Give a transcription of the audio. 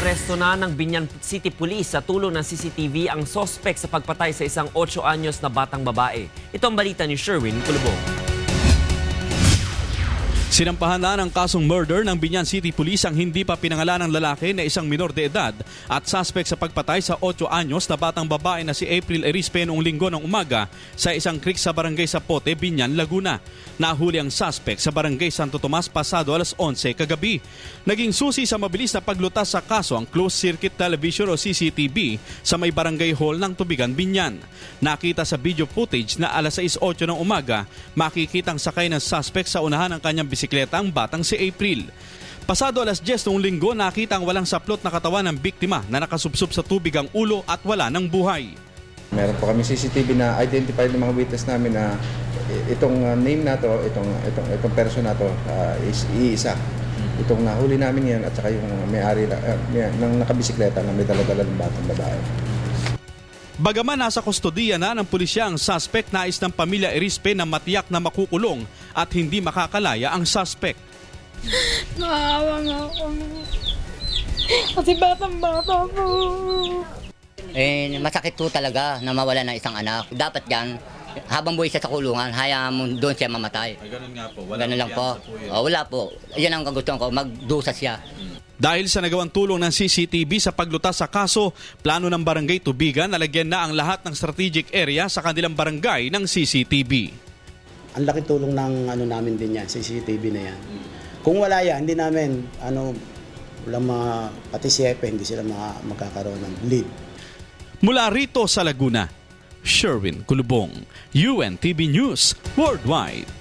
Naaresto na ng Binyan City Police sa tulong ng CCTV ang sospek sa pagpatay sa isang 8 anyos na batang babae. Ito ang balita ni Sherwin Kulubong. Sinampahan na ng kasong murder ng Binyan City Police ang hindi pa pinangalan ng lalaki na isang minor de edad at suspect sa pagpatay sa 8 anyos na batang babae na si April Erispe noong linggo ng umaga sa isang creek sa barangay Sapote, Binyan, Laguna. Nahuli ang suspect sa barangay Santo Tomas pasado alas 11 kagabi. Naging susi sa mabilis na paglutas sa kaso ang closed circuit television o CCTV sa may barangay hall ng Tubigan, Binyan. Nakita sa video footage na alas 6.08 ng umaga, makikitang sakay ng suspect sa unahan ng kanyang bisikleta ang batang si April. Pasado alas 10 noong linggo, nakita ang walang saplot na katawan ng biktima na nakasubsob sa tubig ang ulo at wala ng buhay. Meron po kami CCTV na identified ng mga witness namin na itong uh, name na to, itong, itong, itong person na to uh, is iisa. Itong nahuli namin yan at saka yung may-ari uh, may, ng nakabisikleta na may daladala ng batang babae. Bagaman nasa kustodiya na ng pulisya ang suspect, nais ng pamilya Erispe na matiyak na makukulong at hindi makakalaya ang suspect. Naawa nga ako. Kasi batang bata po. Eh, masakit po talaga na mawala ng isang anak. Dapat yan, habang buhay siya sa kulungan, hayaan mo doon siya mamatay. Ay, ganun nga po. Ganun lang po. Oh, wala po. Yan ang kagustuhan ko, magdusa siya. Dahil sa nagawang tulong ng CCTV sa paglutas sa kaso, plano ng barangay Tubigan na lagyan na ang lahat ng strategic area sa kanilang barangay ng CCTV. Ang laki tulong ng ano namin din yan, CCTV na yan. Kung wala yan, hindi namin, ano, wala mga, pati si Epe, hindi sila mga, magkakaroon ng lead. Mula rito sa Laguna, Sherwin Kulubong, UNTV News Worldwide.